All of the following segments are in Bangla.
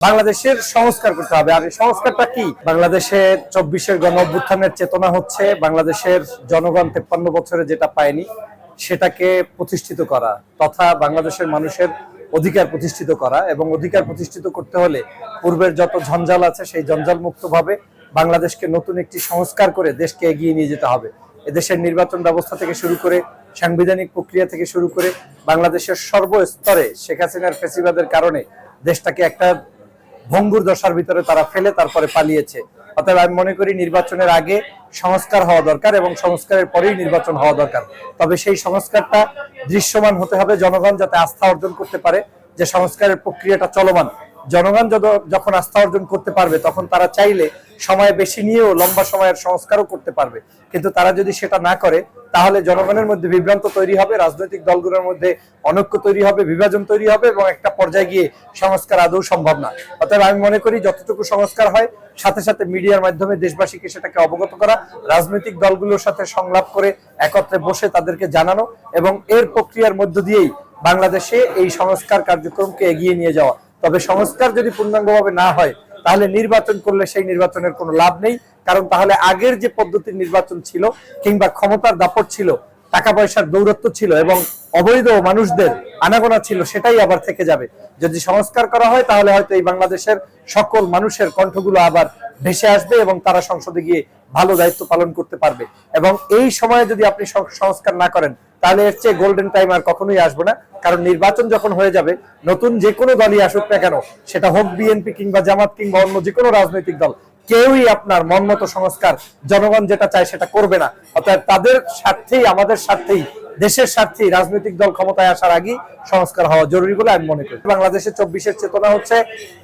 বাংলাদেশের সংস্কার করতে হবে। আর এই সংস্কারটা কি? বাংলাদেশের চব্বিশের গণ অভ্যুত্থানের চেতনা হচ্ছে বাংলাদেশের জনগণ তেপ্পান্ন বছরে যেটা পায়নি, সেটাকে প্রতিষ্ঠিত করা তথা বাংলাদেশের মানুষের অধিকার প্রতিষ্ঠিত করা এবং অধিকার প্রতিষ্ঠিত করতে হলে পূর্বের যত ঝঞ্ঝাল আছে সেই জঞ্জাল মুক্তভাবে বাংলাদেশকে নতুন একটি সংস্কার করে দেশকে এগিয়ে নিয়ে যেতে হবে। এদেশের নির্বাচন ব্যবস্থা থেকে শুরু করে সাংবিধানিক প্রক্রিয়া থেকে শুরু করে বাংলাদেশের সর্বস্তরে শেখ হাসিনার ফেসিবাদের কারণে দেশটাকে একটা ভঙ্গুর দশার ভিতরে তারা ফেলে তারপরে পালিয়েছে। অতএব আমি মনে করি নির্বাচনের আগে সংস্কার হওয়া দরকার এবং সংস্কারের পরেই নির্বাচন হওয়া দরকার। তবে সেই সংস্কারটা দৃশ্যমান হতে হবে, জনগণ যাতে আস্থা অর্জন করতে পারে যে সংস্কারের প্রক্রিয়াটা চলমান। জনগণ যখন আস্থা অর্জন করতে পারবে, তখন তারা চাইলে সময় বেশি নিয়েও লম্বা সময়ের সংস্কারও করতে পারবে। কিন্তু তারা যদি সেটা না করে, তাহলে জনগণের মধ্যে বিভ্রান্ত তৈরি হবে, রাজনৈতিক দলগুলোর মধ্যে অনৈক্য তৈরি হবে, বিভাজন তৈরি হবে এবং একটা পর্যায়ে গিয়ে সংস্কার আদৌ সম্ভব না। অতএব আমি মনে করি যতটুকু সংস্কার হয়, সাথে সাথে মিডিয়ার মাধ্যমে দেশবাসীকে সেটাকে অবগত করা, রাজনৈতিক দলগুলোর সাথে সংলাপ করে একত্রে বসে তাদেরকে জানানো এবং এর প্রক্রিয়ার মধ্য দিয়েই বাংলাদেশে এই সংস্কার কার্যক্রমকে এগিয়ে নিয়ে যাওয়া। তবে সংস্কার যদি পূর্ণাঙ্গভাবে না হয়, তাহলে নির্বাচন করলে সেই নির্বাচনের কোনো লাভ নেই। কারণ তাহলে আগের যে পদ্ধতির নির্বাচন ছিল কিংবা ক্ষমতার দাপট ছিল টাকা পয়সার দৌরত্ব ছিল এবং অবৈধ মানুষদের আনাগোনা ছিল, সেটাই আবার থেকে যাবে। যদি সংস্কার করা হয়, তাহলে হয়তো এই বাংলাদেশের সকল মানুষের কণ্ঠগুলো আবার ভেসে আসবে এবং তারা সংসদে গিয়ে ভালো দায়িত্ব পালন করতে পারবে। এবং এই সময়ে যদি আপনি সংস্কার না করেন তাহলে এর চেয়ে গোল্ডেন টাইম আর কখনোই আসবে না। কারণ নির্বাচন যখন হয়ে যাবে, নতুন যে কোনো দলই আসুক না কেন, সেটা হোক বিএনপি কিংবা জামাত কিংবা অন্য যে কোনো রাজনৈতিক দল, কেউই আপনার মনমতো সংস্কার, জনগণ যেটা চায় সেটা করবে না। অর্থাৎ তাদের স্বার্থেই, আমাদের স্বার্থেই দেশের স্বার্থেই রাজনৈতিক দল ক্ষমতায় আসার আগেই সংস্কার হওয়া জরুরি বলে আমি মনে করি। বাংলাদেশের চব্বিশের চেতনা হচ্ছে,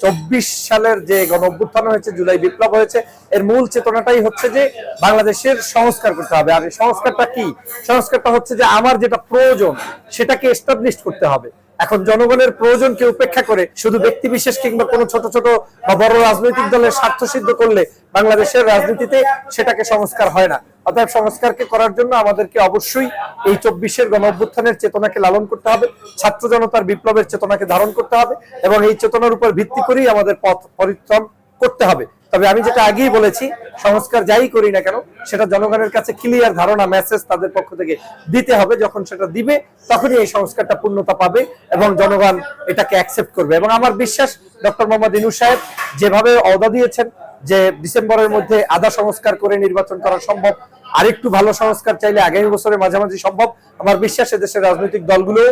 চব্বিশ সালের যে গণ অভ্যুত্থান হয়েছে, জুলাই বিপ্লব হয়েছে, এর মূল চেতনাটাই হচ্ছে যে বাংলাদেশের সংস্কার করতে হবে। আর সংস্কারটা কি? সংস্কারটা হচ্ছে যে আমার যেটা প্রয়োজন, সেটাকে এস্টাবলিশ করতে হবে। এখন জনগণের প্রয়োজনকে উপেক্ষা করে শুধু ব্যক্তি বিশেষ কিংবা কোনো ছোট ছোট বা বড় রাজনৈতিক দলের স্বার্থ সিদ্ধ করলে বাংলাদেশের রাজনীতিতে সেটাকে সংস্কার হয় না। অতএব সংস্কারকে করার জন্য আমাদেরকে অবশ্যই এই চব্বিশের গণ অভ্যুত্থানের চেতনাকে লালন করতে হবে, ছাত্র জনতার বিপ্লবের চেতনাকে ধারণ করতে হবে এবং এই চেতনার উপর ভিত্তি করেই আমাদের পথ পরিশ্রম করতে হবে। তবে আমি যেটা আগেই বলেছি, সংস্কার যাই করি না কেন, সেটা জনগণের কাছে ক্লিয়ার ধারণা মেসেজ তাদের পক্ষ থেকে দিতে হবে। যখন সেটা দিবে, তখনই এই সংস্কারটা পূর্ণতা পাবে এবং জনগণ এটাকে অ্যাকসেপ্ট করবে। এবং আমার বিশ্বাস, ডক্টর মোহাম্মদ ইনু সাহেব যেভাবে অদা দিয়েছেন যে ডিসেম্বরের মধ্যে আধা সংস্কার করে নির্বাচন করা সম্ভব, আরেকটু ভালো সংস্কার চাইলে আগামী বছরের মাঝামাঝি সম্ভব। আমার বিশ্বাস দেশের রাজনৈতিক দলগুলো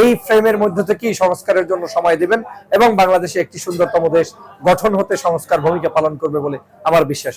এই ফ্রেমের মধ্যে থেকেই সংস্কারের জন্য সময় দেবেন এবং বাংলাদেশে একটি সুন্দরতম দেশ গঠন হতে সংস্কার ভূমিকা পালন করবে বলে আমার বিশ্বাস।